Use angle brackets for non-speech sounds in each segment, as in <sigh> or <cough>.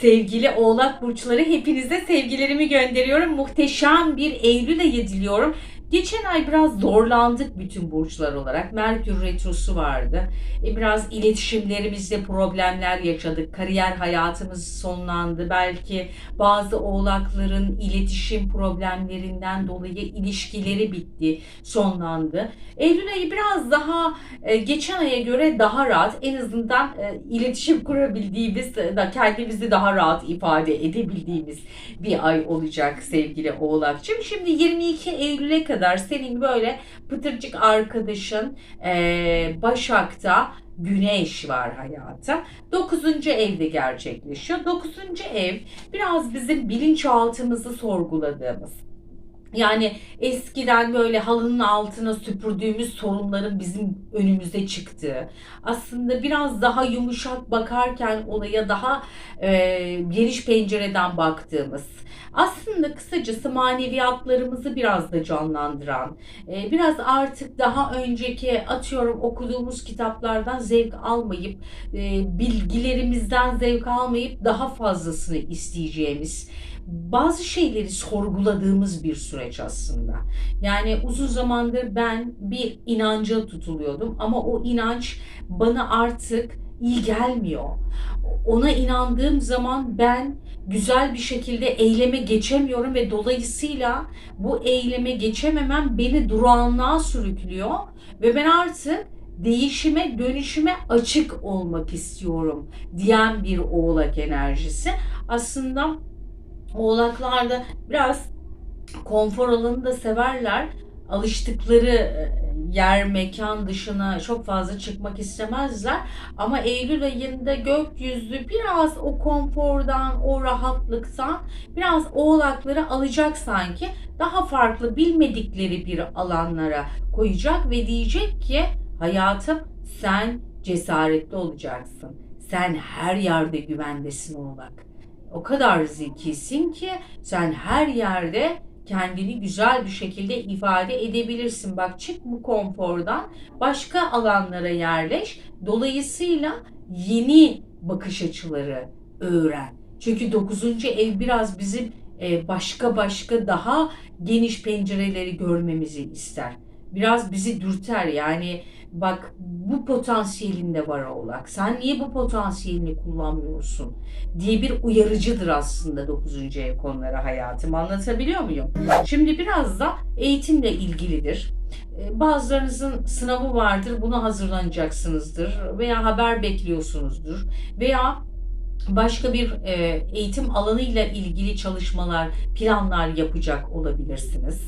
Sevgili Oğlak Burçları hepinize sevgilerimi gönderiyorum. Muhteşem bir Eylül ayı diliyorum. Geçen ay biraz zorlandık bütün burçlar olarak. Merkür Retrosu vardı. E, biraz iletişimlerimizde problemler yaşadık. Kariyer hayatımız sonlandı. Belki bazı oğlakların iletişim problemlerinden dolayı ilişkileri bitti, sonlandı. Eylül ayı biraz daha e, geçen aya göre daha rahat. En azından e, iletişim kurabildiğimiz, da kendimizi daha rahat ifade edebildiğimiz bir ay olacak sevgili Oğlakçım. Şimdi 22 Eylül'e kadar senin böyle pıtırcık arkadaşın e, Başak'ta Güneş var hayata. 9. evde gerçekleşiyor. 9. ev biraz bizim bilinçaltımızı sorguladığımız, yani eskiden böyle halının altına süpürdüğümüz sorunların bizim önümüze çıktığı, aslında biraz daha yumuşak bakarken olaya daha e, geniş pencereden baktığımız, aslında kısacası maneviyatlarımızı biraz da canlandıran, e, biraz artık daha önceki atıyorum okuduğumuz kitaplardan zevk almayıp, e, bilgilerimizden zevk almayıp daha fazlasını isteyeceğimiz, bazı şeyleri sorguladığımız bir süreç aslında. Yani uzun zamandır ben bir inanca tutuluyordum ama o inanç bana artık iyi gelmiyor. Ona inandığım zaman ben güzel bir şekilde eyleme geçemiyorum ve dolayısıyla bu eyleme geçememem beni durağanlığa sürüklüyor ve ben artık değişime, dönüşüme açık olmak istiyorum diyen bir oğlak enerjisi. Aslında oğlaklar da biraz konfor alanını da severler. Alıştıkları e, yer, mekan dışına çok fazla çıkmak istemezler. Ama Eylül ayında gökyüzü biraz o konfordan, o rahatlıktan biraz oğlakları alacak sanki. Daha farklı bilmedikleri bir alanlara koyacak ve diyecek ki hayatım sen cesaretli olacaksın. Sen her yerde güvendesin oğlak. O kadar zekisin ki sen her yerde kendini güzel bir şekilde ifade edebilirsin. Bak çık bu konfordan başka alanlara yerleş. Dolayısıyla yeni bakış açıları öğren. Çünkü 9. ev biraz bizim e, başka başka daha geniş pencereleri görmemizi ister. Biraz bizi dürter yani bak bu potansiyelin de var oğlak. Sen niye bu potansiyelini kullanmıyorsun diye bir uyarıcıdır aslında 9. ev konuları hayatım. Anlatabiliyor muyum? Şimdi biraz da eğitimle ilgilidir. Ee, bazılarınızın sınavı vardır, buna hazırlanacaksınızdır veya haber bekliyorsunuzdur veya başka bir e, eğitim alanıyla ilgili çalışmalar, planlar yapacak olabilirsiniz.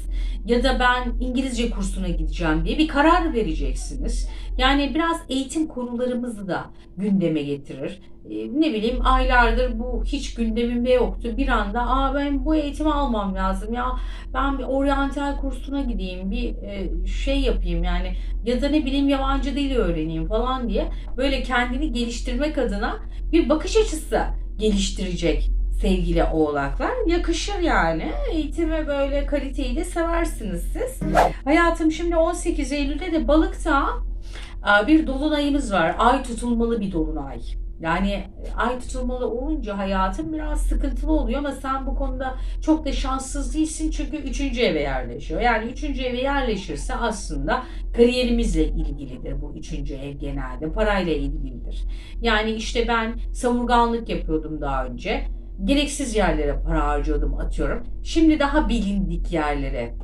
Ya da ben İngilizce kursuna gideceğim diye bir karar vereceksiniz. Yani biraz eğitim konularımızı da gündeme getirir. E, ne bileyim aylardır bu hiç gündemimde yoktu. Bir anda Aa, ben bu eğitimi almam lazım ya ben bir oryantal kursuna gideyim bir e, şey yapayım yani ya da ne bileyim yabancı dili öğreneyim falan diye böyle kendini geliştirmek adına bir bakış açısı geliştirecek sevgili oğlaklar. Yakışır yani. Eğitimi böyle kaliteyi de seversiniz siz. Hayatım şimdi 18 Eylül'de de balıkta bir dolunayımız var. Ay tutulmalı bir dolunay. Yani ay tutulmalı olunca hayatın biraz sıkıntılı oluyor ama sen bu konuda çok da şanssız değilsin çünkü üçüncü eve yerleşiyor. Yani üçüncü eve yerleşirse aslında kariyerimizle ilgilidir bu üçüncü ev genelde. Parayla ilgilidir. Yani işte ben savurganlık yapıyordum daha önce. Gereksiz yerlere para harcıyordum atıyorum. Şimdi daha bilindik yerlere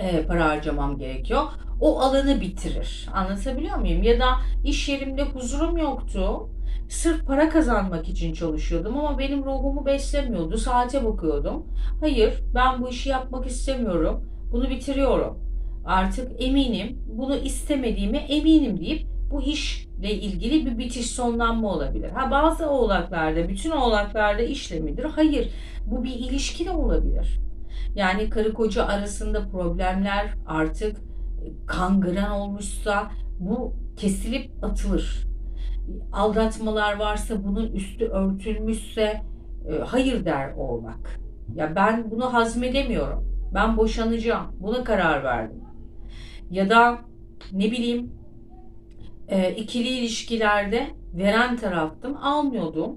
e, para harcamam gerekiyor. O alanı bitirir. Anlatabiliyor muyum? Ya da iş yerimde huzurum yoktu Sırf para kazanmak için çalışıyordum ama benim ruhumu beslemiyordu. Saate bakıyordum. Hayır, ben bu işi yapmak istemiyorum. Bunu bitiriyorum. Artık eminim, bunu istemediğime eminim deyip bu işle ilgili bir bitiş sonlanma olabilir. Ha bazı oğlaklarda, bütün oğlaklarda işle midir? Hayır. Bu bir ilişki de olabilir. Yani karı koca arasında problemler artık kangren olmuşsa bu kesilip atılır aldatmalar varsa bunun üstü örtülmüşse e, hayır der oğlak. Ya ben bunu hazmedemiyorum. Ben boşanacağım. Buna karar verdim. Ya da ne bileyim e, ikili ilişkilerde veren taraftım almıyordum.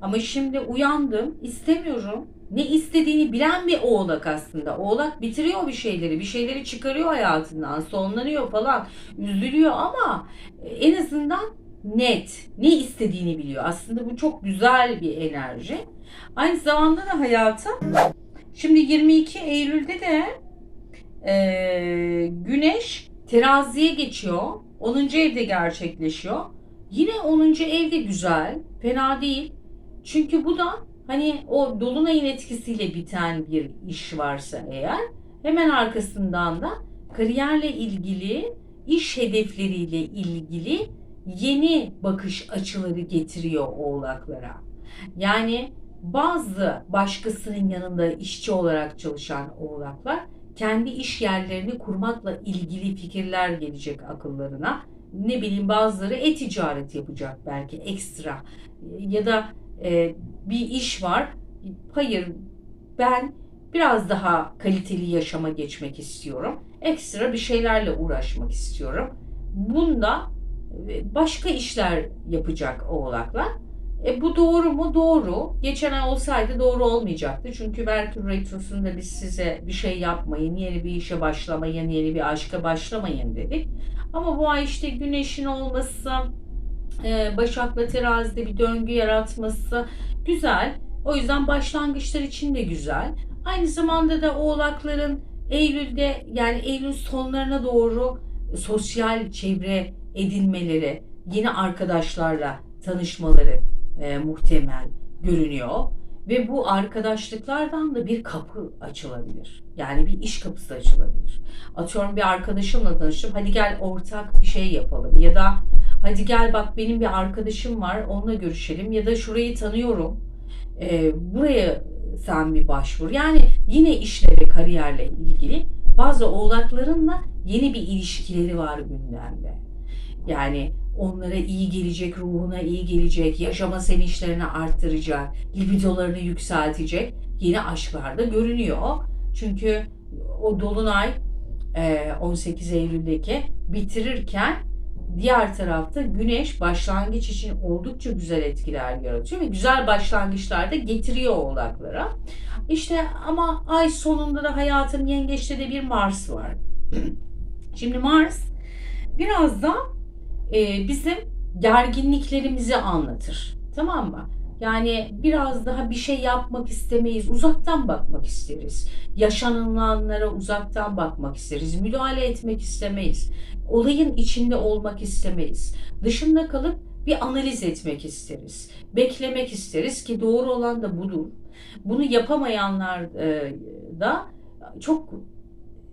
Ama şimdi uyandım, istemiyorum. Ne istediğini bilen bir oğlak aslında. Oğlak bitiriyor bir şeyleri, bir şeyleri çıkarıyor hayatından, sonlanıyor falan, üzülüyor ama en azından net, ne istediğini biliyor. Aslında bu çok güzel bir enerji. Aynı zamanda da hayata şimdi 22 Eylül'de de e, Güneş teraziye geçiyor. 10. evde gerçekleşiyor. Yine 10. evde güzel, fena değil. Çünkü bu da hani o dolunayın etkisiyle biten bir iş varsa eğer hemen arkasından da kariyerle ilgili, iş hedefleriyle ilgili yeni bakış açıları getiriyor oğlaklara. Yani bazı başkasının yanında işçi olarak çalışan oğlaklar kendi iş yerlerini kurmakla ilgili fikirler gelecek akıllarına. Ne bileyim bazıları e-ticaret yapacak belki ekstra ya da e, bir iş var. Hayır ben biraz daha kaliteli yaşama geçmek istiyorum. Ekstra bir şeylerle uğraşmak istiyorum. Bunda e, başka işler yapacak oğlaklar. E bu doğru mu? Doğru. Geçen ay olsaydı doğru olmayacaktı. Çünkü Merkür Retrosu'nda biz size bir şey yapmayın, yeni bir işe başlamayın, yeni bir aşka başlamayın dedik. Ama bu ay işte güneşin olması, e, Başak'la terazide bir döngü yaratması güzel. O yüzden başlangıçlar için de güzel. Aynı zamanda da oğlakların Eylül'de yani Eylül sonlarına doğru sosyal çevre edinmeleri, yeni arkadaşlarla tanışmaları e, muhtemel görünüyor. Ve bu arkadaşlıklardan da bir kapı açılabilir. Yani bir iş kapısı açılabilir. Atıyorum bir arkadaşımla tanıştım. Hadi gel ortak bir şey yapalım. Ya da hadi gel bak benim bir arkadaşım var onunla görüşelim. Ya da şurayı tanıyorum. E, buraya sen bir başvur. Yani yine işlere, kariyerle ilgili bazı oğlaklarınla yeni bir ilişkileri var gündemde. Yani onlara iyi gelecek, ruhuna iyi gelecek, yaşama sevinçlerini arttıracak, libidolarını yükseltecek yeni aşklar da görünüyor. Çünkü o dolunay 18 Eylül'deki bitirirken diğer tarafta güneş başlangıç için oldukça güzel etkiler yaratıyor ve güzel başlangıçlar da getiriyor oğlaklara. İşte ama ay sonunda da hayatın yengeçte de bir Mars var. <clears throat> Şimdi Mars biraz da e, bizim gerginliklerimizi anlatır. Tamam mı? Yani biraz daha bir şey yapmak istemeyiz. Uzaktan bakmak isteriz. Yaşanılanlara uzaktan bakmak isteriz. Müdahale etmek istemeyiz. Olayın içinde olmak istemeyiz. Dışında kalıp bir analiz etmek isteriz. Beklemek isteriz ki doğru olan da budur. Bunu yapamayanlar e, da çok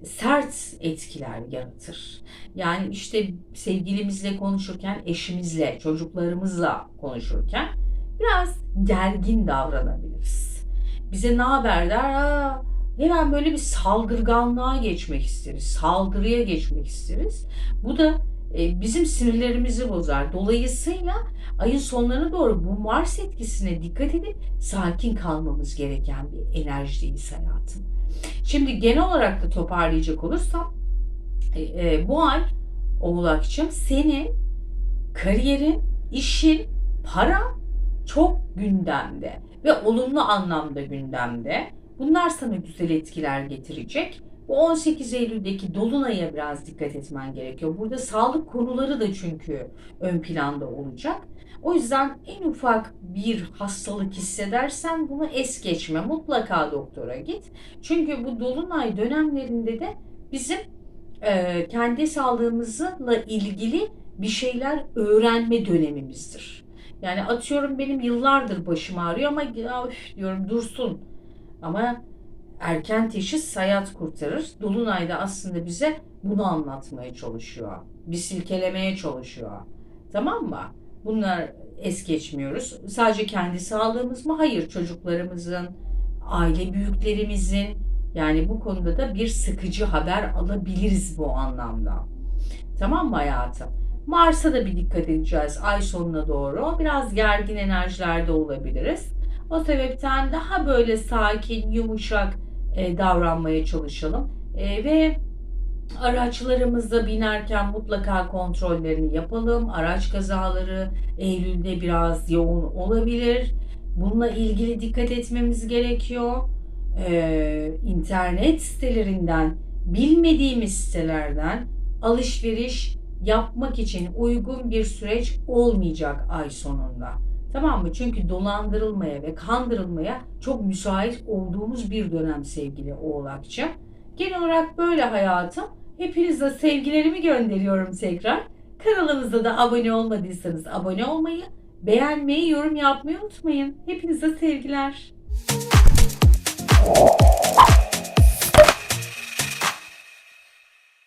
sert etkiler yaratır. Yani işte sevgilimizle konuşurken, eşimizle, çocuklarımızla konuşurken biraz gergin davranabiliriz. Bize ne haber der, Aa, hemen böyle bir saldırganlığa geçmek isteriz, saldırıya geçmek isteriz. Bu da e, bizim sinirlerimizi bozar. Dolayısıyla ayın sonlarına doğru bu Mars etkisine dikkat edip sakin kalmamız gereken bir enerjideyiz hayatım. Şimdi genel olarak da toparlayacak olursam e, e, bu ay Oğlakçım senin kariyerin, işin, para çok gündemde ve olumlu anlamda gündemde. Bunlar sana güzel etkiler getirecek. Bu 18 Eylül'deki Dolunay'a biraz dikkat etmen gerekiyor. Burada sağlık konuları da çünkü ön planda olacak. O yüzden en ufak bir hastalık hissedersen bunu es geçme. Mutlaka doktora git. Çünkü bu dolunay dönemlerinde de bizim e, kendi sağlığımızla ilgili bir şeyler öğrenme dönemimizdir. Yani atıyorum benim yıllardır başım ağrıyor ama ya, üf, diyorum dursun. Ama erken teşhis hayat kurtarır. Dolunay'da aslında bize bunu anlatmaya çalışıyor. Bir silkelemeye çalışıyor. Tamam mı? Bunlar es geçmiyoruz. Sadece kendi sağlığımız mı? Hayır. Çocuklarımızın, aile büyüklerimizin yani bu konuda da bir sıkıcı haber alabiliriz bu anlamda. Tamam mı hayatım? Mars'a da bir dikkat edeceğiz ay sonuna doğru. Biraz gergin enerjilerde olabiliriz. O sebepten daha böyle sakin, yumuşak e, davranmaya çalışalım. E, ve Araçlarımıza binerken mutlaka kontrollerini yapalım. Araç kazaları Eylül'de biraz yoğun olabilir. Bununla ilgili dikkat etmemiz gerekiyor. Ee, internet sitelerinden, bilmediğimiz sitelerden alışveriş yapmak için uygun bir süreç olmayacak ay sonunda. Tamam mı? Çünkü dolandırılmaya ve kandırılmaya çok müsait olduğumuz bir dönem sevgili Oğlakçı. Genel olarak böyle hayatım. Hepinize sevgilerimi gönderiyorum tekrar. Kanalımıza da abone olmadıysanız abone olmayı, beğenmeyi, yorum yapmayı unutmayın. Hepinize sevgiler.